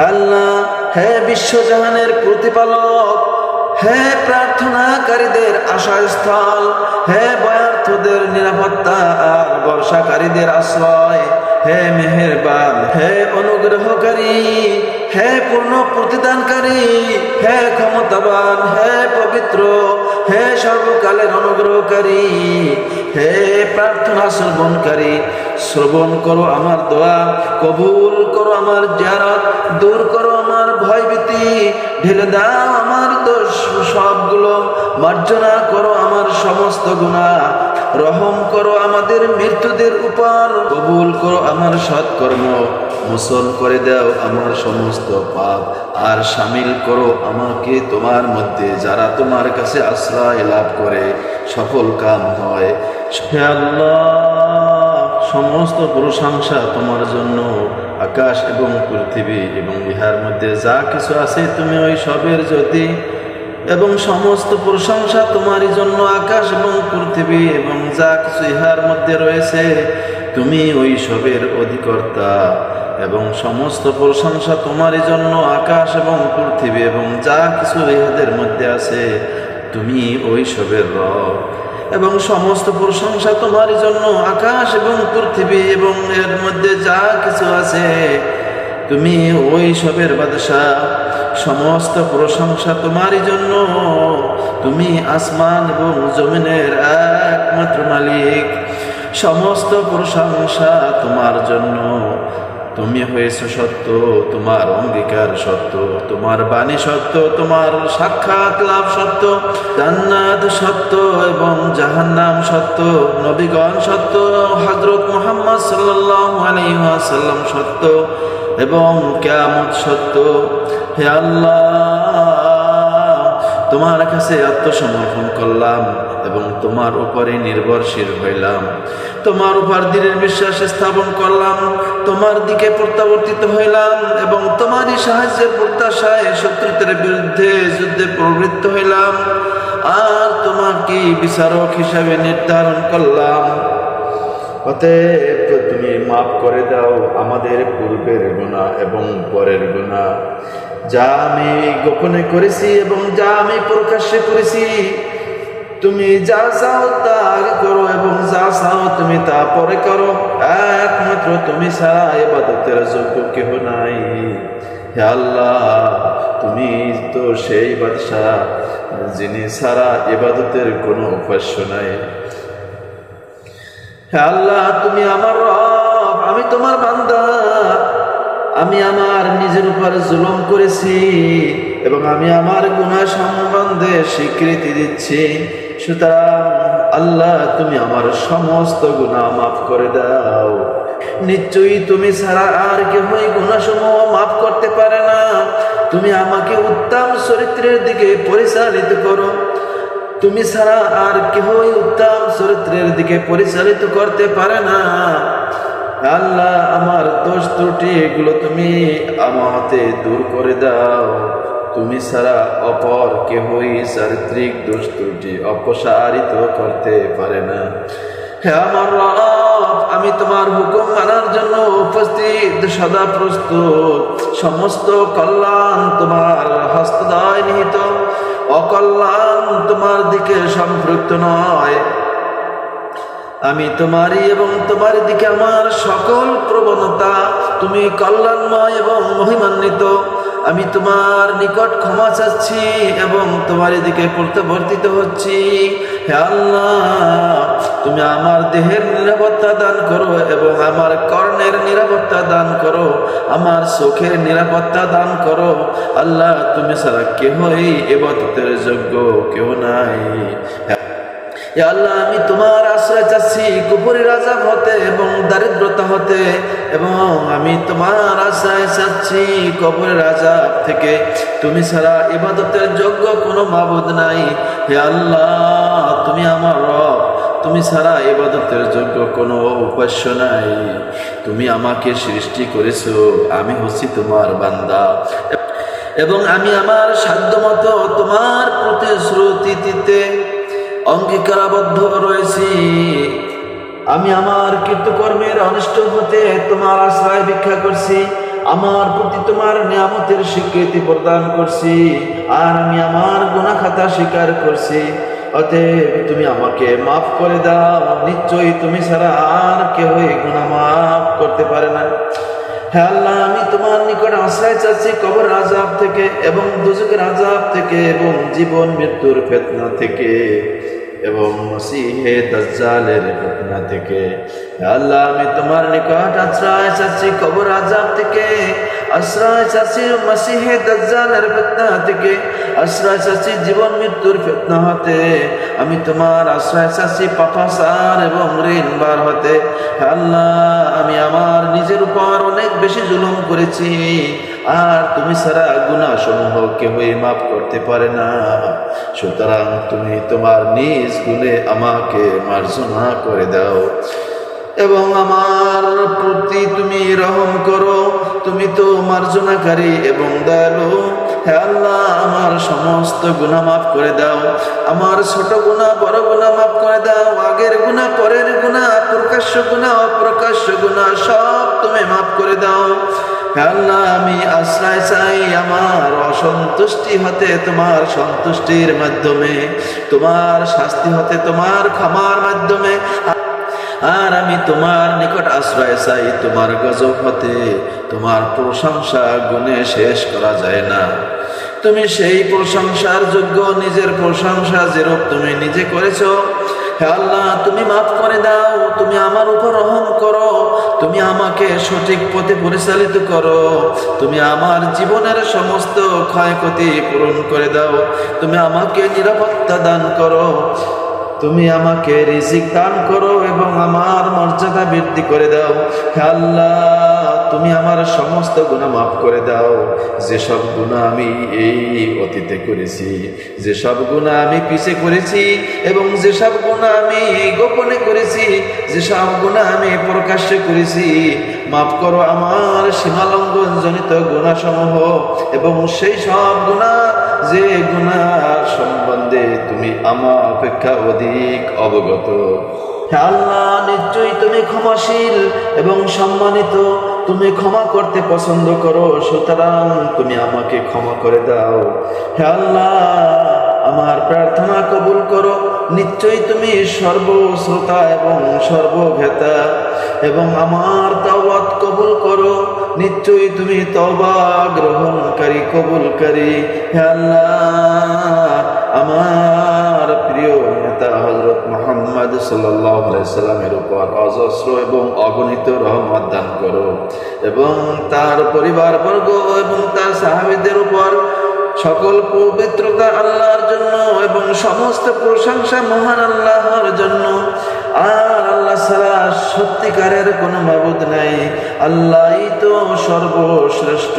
আল্লাহ হে বিশ্বজাহানের প্রতিপালক, হে প্রার্থনাকারীদের আশাস্থল হে বয়ার্থদের নিরাপত্তা বর্ষাকারীদের আশ্রয়, হে মেহেরবান, হে অনুগ্রহকারী, হে পূর্ণ প্রতিদানকারী, হে ক্ষমতাবান, হে পবিত্র, হে সর্বকালের অনুগ্রহকারী, হে প্রার্থনা, শ্রবণকারী, শ্রবণ করো আমার দোয়া, কবুল করো আমার জারত দূর করো আমার ভয়ভীতি, ঢেলে দাও আমার দোষ, সবগুলো মার্জনা করো আমার সমস্ত গুণা রহম করো আমাদের মৃত্যুদের উপর, কবুল করো আমার সৎকর্ম মোচন করে দাও আমার সমস্ত পাপ, আর সামিল করো আমাকে তোমার মধ্যে, যারা তোমার কাছে আশ্রয় লাভ করে। সফল কাম হয়। সমস্ত প্রশংসা তোমার জন্য। আকাশ এবং পৃথিবী এবং ইহার মধ্যে যা কিছু আছে তুমি ওই সবের যদি এবং সমস্ত প্রশংসা তোমারই জন্য আকাশ এবং পৃথিবী এবং যা কিছু ইহার মধ্যে রয়েছে, তুমি ওই সবের অধিকর্তা। এবং সমস্ত প্রশংসা তোমারই জন্য আকাশ এবং পৃথিবী এবং যা কিছু ইহাদের মধ্যে আছে। তুমি ওই সবের রব। এবং সমস্ত প্রশংসা তোমার জন্য আকাশ এবং পৃথিবী এবং এর মধ্যে যা কিছু আছে, তুমি ওই সবের বাদশাহ। সমস্ত প্রশংসা তোমারই জন্য, তুমি আসমান এবং জমিনের একমাত্র মালিক। সমস্ত প্রশংসা তোমার জন্য তুমি হয়েছো সত্য, তোমার অঙ্গীকার সত্য, তোমার বাণী সত্য, তোমার সাক্ষাৎ লাভ সত্য, জান্নাত সত্য এবং জাহান্নাম সত্য, নবীগণ সত্য হজরত মোহাম্মদ সাল্লাল্লাহু আলাইহি ওয়াসাল্লাম সত্য এবং কেয়ামত সত্য। হে আল্লাহ, তোমার কাছে আত্মসমর্পণ করলাম এবং তোমার উপরে নির্ভরশীল হইলাম। তোমার উপর দৃঢ় বিশ্বাস স্থাপন করলাম। তোমার দিকে প্রত্যাবর্তিত হইলাম এবং তোমারই সাহায্যের প্রত্যাশায় শত্রুদের বিরুদ্ধে যুদ্ধে প্রবৃত্ত হইলাম। আর তোমাকে বিচারক হিসাবে নির্ধারণ করলাম? অতএব তুমি মাফ করে দাও আমাদের পূর্বের গুণা এবং পরের গুণা। যা আমি গোপনে করেছি এবং যা আমি প্রকাশ্যে করেছি, তুমি যা চাও তা আগে করো এবং যা চাও তুমি তা পরে করো। একমাত্র তুমি ছাড়া এবাদতের যোগ্য কেহ নাই। হে আল্লাহ, তুমি তো সেই বাদশাহ যিনি ছাড়া এবাদতের কোনো উপাস্য নাই। হে আল্লাহ, তুমি আমার রব, আমি তোমার বান্দা। আমি আমার নিজের উপর জুলুম করেছি এবং আমি আমার গুণা সম্বন্ধে স্বীকৃতি দিচ্ছি। সুতরাং আল্লাহ, তুমি আমার সমস্ত গুণা মাফ করে দাও। নিশ্চয়ই তুমি ছাড়া আর কেউই গুণাসমূহ মাফ করতে পারে না। তুমি আমাকে উত্তম চরিত্রের দিকে পরিচালিত করো। তুমি ছাড়া আর কেহই উত্তম চরিত্রের দিকে পরিচালিত করতে পারে না। আল্লাহ, আমার দোষ ত্রুটি এগুলো তুমি আমাতে দূর করে দাও। তুমি ছাড়া অপর কেহই চারিত্রিক দোষ ত্রুটি অপসারিত করতে পারে না। হে আমার আমি তোমার হুকুম মানার জন্য উপস্থিত, সদা প্রস্তুত। সমস্ত কল্যাণ তোমার হস্তদয় নিহিত। অকল্যাণ তোমার দিকে সম্পৃক্ত নয়। আমি তোমারই এবং তোমার দিকে আমার সকল প্রবণতা তুমি কল্যাণময় এবং মহিমান্বিত। আমি তোমার নিকট ক্ষমা চাচ্ছি এবং তোমার দিকে প্রত্যাবর্তিত হচ্ছি। হে আল্লাহ, তুমি আমার দেহের নিরাপত্তা দান করো এবং আমার কর্ণের নিরাপত্তা দান করো, আমার চোখের নিরাপত্তা দান করো। আল্লাহ, তুমি ছাড়া কেহই এবাদতের যোগ্য কেউ নাই। আল্লাহ, আমি তোমার আশ্রয় চাচ্ছি কুপুরি রাজা হতে এবং দারিদ্রতা হতে এবং আমি তোমার আশ্রয় চাচ্ছি, কবরের রাজা থেকে। তুমি ছাড়া ইবাদতের যোগ্য কোনো মাবুদ নাই। হে আল্লাহ, তুমি আমার রব। তুমি ছাড়া ইবাদতের যোগ্য কোনো উপাস্য নাই। তুমি আমাকে সৃষ্টি করেছ, আমি হচ্ছি তোমার বান্দা। এবং আমি আমার সাধ্যমতো তোমার প্রতিশ্রুতিতে অঙ্গীকারাবদ্ধ রয়েছি। আমি আমার কৃতকর্মের অনিষ্ট হতে তোমার আশ্রয় ভিক্ষা করছি, আমার প্রতি তোমার নিয়ামতের স্বীকৃতি প্রদান করছি, আর আমি আমার গুনাহ খাতা স্বীকার করছি। অতএব তুমি আমাকে মাফ করে দাও, নিশ্চয়ই তুমি ছাড়া আর কেউ এই গুনাহ মাফ করতে পারে না। হ্যাঁ আল্লাহ, আমি তোমার নিকট আশ্রয় চাচ্ছি কবর আজাব থেকে এবং দুজকের আজাব থেকে এবং জীবন মৃত্যুর ফেতনা থেকে। এবং মসিহে দাজ্জালের ফেতনা থেকে। আল্লাহ, আমি তোমার নিকট আশ্রয় চাচ্ছি, কবর আজাব থেকে। আশ্রয় চাচ্ছি মসিহে দাজ্জালের ফেতনা থেকে। আশ্রয় চাচ্ছি জীবন মৃত্যুর ফেতনা হতে। আমি তোমার আশ্রয় চাচ্ছি পাপাসার এবং ঋণ বার হতে। আল্লাহ, আমি আমার নিজের উপর অনেক বেশি জুলুম করেছি। আর তুমি ছাড়া গুণা সমূহ কেউই মাফ করতে পারে না। সুতরাং তুমি তোমার নিজ গুণে আমাকে মার্জনা করে দাও। এবং আমার প্রতি তুমি রহম করো। তুমি তো মার্জনাকারী এবং দয়ালু। হে আল্লাহ, আমার সমস্ত গুণা মাফ করে দাও। আমার ছোট গুণা, বড় গুণা মাফ করে দাও। আগের গুণা, পরের গুণা, প্রকাশ্য গুণা, অপ্রকাশ্য গুণা সব তুমি মাফ করে দাও। আল্লাহ, আমি আশ্রয় চাই আমার অসন্তুষ্টি হতে, তোমার সন্তুষ্টির মাধ্যমে, তোমার শাস্তি হতে, তোমার ক্ষমার মাধ্যমে। আর আমি তোমার নিকট আশ্রয় চাই, তোমার গজব হতে, তোমার প্রশংসা গুণে শেষ করা যায় না। তুমি সেই প্রশংসার যোগ্য, নিজের প্রশংসা যেরূপ তুমি নিজে করেছ হে আল্লাহ, তুমি মাফ করে দাও, তুমি আমার উপর রহম করো, তুমি আমাকে সঠিক পথে পরিচালিত করো, তুমি আমার জীবনের সমস্ত ক্ষয়ক্ষতি পূরণ করে দাও, তুমি আমাকে নিরাপত্তা দান করো, তুমি আমাকে রিজিক দান করো এবং আমার মর্যাদা বৃদ্ধি করে দাও। আল্লাহ তুমি আমার সমস্ত গুণা মাফ করে দাও। যেসব গুণা আমি এই অতীতে করেছি, যেসব গুণা আমি পিছে করেছি এবং যেসব গুণা আমি গোপনে করেছি, যেসব গুণা আমি প্রকাশ্যে করেছি, মাফ করো আমার সীমালঙ্ঘন জনিত গুণাসমূহ এবং সেই সব গুণা যে গুণার সম্বন্ধে তুমি আমার অপেক্ষা অধিক অবগত। আল্লাহ, নিশ্চয়ই তুমি ক্ষমাশীল এবং সম্মানিত। তুমি ক্ষমা করতে পছন্দ করো, সুতরাং তুমি আমাকে ক্ষমা করে দাও। হে আল্লাহ, আমার প্রার্থনা কবুল করো। নিশ্চয়ই তুমি সর্বশ্রোতা এবং সর্বভেতা এবং আমার তাওয়াত কবুল করো। নিশ্চয়ই তুমি তবা গ্রহণকারী, কবুলকারী। হে আল্লাহ, আমার প্রিয় নেতা হজরত মোহাম্মদ সাল্লাহ সাল্লামের উপর অজস্র এবং অগণিত রহমত দান করো। এবং তার পরিবার বর্গ এবং তার সাহাবিদের উপর সকল পবিত্রতা আল্লাহর জন্য এবং সমস্ত প্রশংসা মহান আল্লাহর জন্য আর আল্লাহ ছাড়া সত্যিকারের কোনো মাবুদ নাই। আল্লাহই তো সর্বশ্রেষ্ঠ,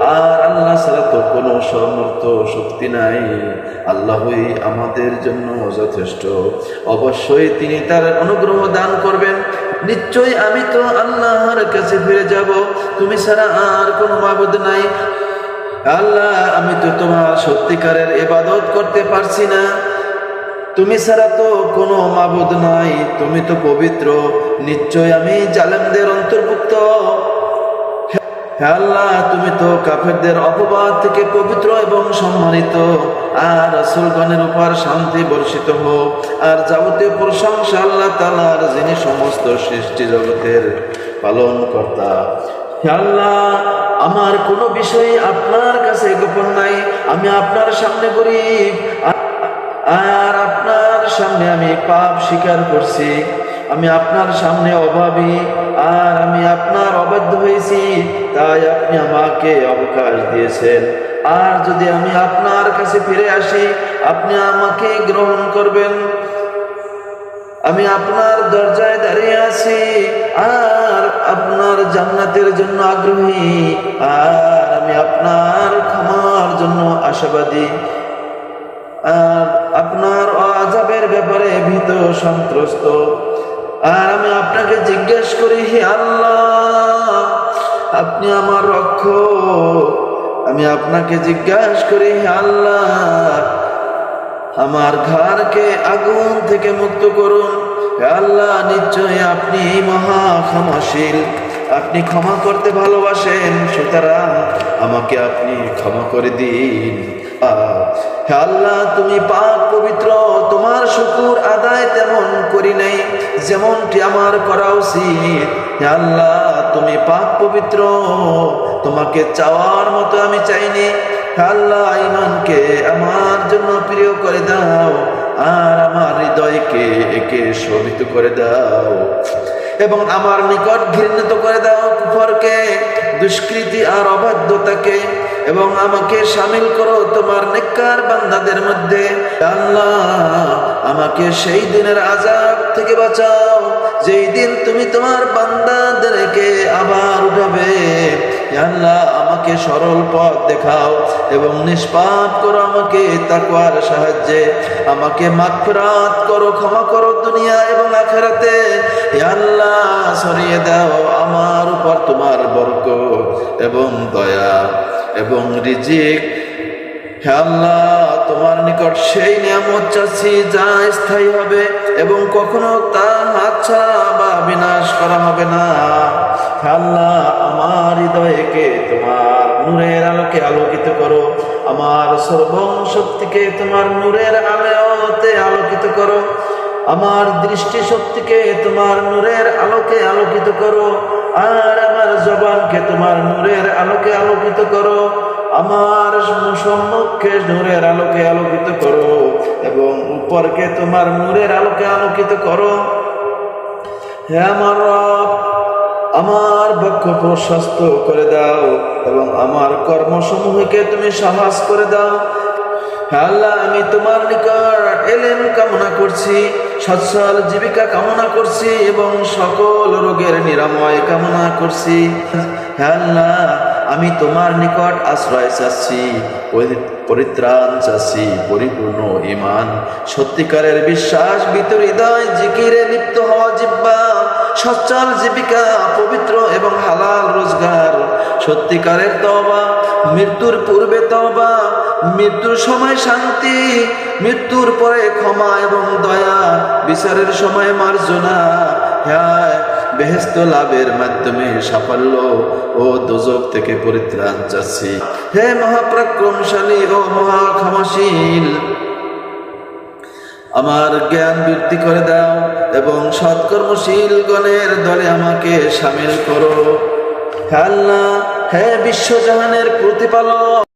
আর আল্লাহ ছাড়া তো কোনো সমর্থ শক্তি নাই। আল্লাহই আমাদের জন্য যথেষ্ট। অবশ্যই তিনি তার অনুগ্রহ দান করবেন। নিশ্চয়ই আমি তো আল্লাহর কাছে ফিরে যাব। তুমি ছাড়া আর কোনো মাবুদ নাই। আল্লাহ, আমি তো তোমার সত্যিকারের ইবাদত করতে পারছি না। তুমি ছাড়া তো কোনো মাবুদ নাই, তুমি তো পবিত্র। নিশ্চয় আমি জালেমদের অন্তর্ভুক্ত। আল্লাহ, তুমি তো কাফেরদের অপবাদ থেকে পবিত্র এবং সম্মানিত। আর রসুলগণের উপর শান্তি বর্ষিত হোক। আর যাবতীয় প্রশংসা আল্লাহ তালার যিনি সমস্ত সৃষ্টি জগতের পালন কর্তা আল্লাহ, আমার কোনো বিষয় আপনার কাছে গোপন নাই। আমি আপনার সামনে গরিব। আর আপনার সামনে আমি পাপ স্বীকার করছি, আমি আপনার সামনে অভাবী, আর আমি আপনার অবাধ্য হয়েছি, তাই আপনি আমাকে অবকাশ দিয়েছেন। আর যদি আমি আপনার কাছে ফিরে আসি, আপনি আমাকে গ্রহণ করবেন। আমি আপনার দরজায় দাঁড়িয়ে আছি, আর আপনার জান্নাতের জন্য আগ্রহী, আর আমি আপনার ক্ষমার জন্য আশাবাদী। আর আপনার আজাবের ব্যাপারে ভীত সন্ত্রস্ত। আর আমি আপনাকে জিজ্ঞেস করি, হে আল্লাহ, আপনি আমার রক্ষ আমি আপনাকে জিজ্ঞাসা করি, হে আল্লাহ, আমার ঘরকে আগুন থেকে মুক্ত করুন। আল্লাহ নিশ্চয় আপনি মহা ক্ষমাশীল। আপনি ক্ষমা করতে ভালোবাসেন, সুতরাং আমাকে আপনি ক্ষমা করে দিন। আল্লাহ, তুমি পাক পবিত্র, তোমার শুকুর আদায় তেমন করি নাই, যেমনটি আমার করা উচিত। আল্লাহ, তুমি পাক পবিত্র, তোমাকে চাওয়ার মতো আমি চাইনি। আল্লাহ, ইমানকে আমার জন্য প্রিয় করে দাও, আর আমার হৃদয়কে একে শোভিত করে দাও। এবং আমার নিকট ঘৃণিত করে দাও কুফরকে, দুষ্কৃতি আর অবাধ্যতাকে, এবং আমাকে সামিল করো তোমার নেককার বান্দাদের মধ্যে। আল্লাহ, আমাকে সেই দিনের আজাব থেকে বাঁচাও, যেই দিন তুমি তোমার বান্দাদেরকে আবার উঠাবে। আল্লাহ আমাকে সরল পথ দেখাও এবং নিষ্পাপ করো আমাকে তাকওয়ার সাহায্যে। আমাকে মাগফিরাত করো, ক্ষমা করো দুনিয়া এবং আখেরাতে। আল্লাহ, সরিয়ে দাও আমার উপর তোমার বরকত এবং দয়া এবং রিজিক। আল্লাহ, তোমার নিকট সেই নিয়ামত চাচ্ছি যা স্থায়ী হবে এবং কখনো তা হাতছাড়া বা বিনাশ করা হবে না। হে আল্লাহ হৃদয়কে তোমার নূরের আলোকে আলোকিত করো। আমার সর্বং শক্তিকে তোমার নূরের আলোতে আলোকিত করো। আমার দৃষ্টি শক্তিকে তোমার নূরের আলোকে আলোকিত করো। আর আমার জবানকে তোমার নূরের আলোকে আলোকিত করো। আমার সম্মুখকে নূরের আলোকে আলোকিত করো এবং উপরকে তোমার নূরের আলোকে আলোকিত করো। হে আমার রব আমার বক্ষ প্রশস্ত করে দাও এবং আমার কর্মসমূহকে তুমি সাহস করে দাও। হে আল্লাহ, আমি তোমার নিকট এলেম কামনা করছি, সচ্ছল জীবিকা কামনা করছি এবং সকল রোগের নিরাময় কামনা করছি। হে আল্লাহ, আমি তোমার নিকট আশ্রয় চাচ্ছি পরিত্রাণ চাচ্ছি, পরিপূর্ণ ইমান সত্যিকারের বিশ্বাস ভিতর হৃদয়, জিকিরে লিপ্ত হওয়া জিব্বা। সচ্ছল জীবিকা, পবিত্র এবং হালাল রোজগার। সত্যিকারের তবা মৃত্যুর পূর্বে তবা মৃত্যুর সময় শান্তি, মৃত্যুর পরে ক্ষমা এবং দয়া, বিচারের সময় মার্জনা। হ্যাঁ বেহেস্ত লাভের মাধ্যমে সাফল্য ও দোজক থেকে পরিত্রাণ চাচ্ছি। হে মহাপ্রাক্রমশালী ও মহাক্ষমাশীল আমার জ্ঞান বৃদ্ধি করে দাও এবং সৎকর্মশীল গণের দলে আমাকে সামিল করো। আল্লাহ, হে বিশ্বজাহানের প্রতিপালক!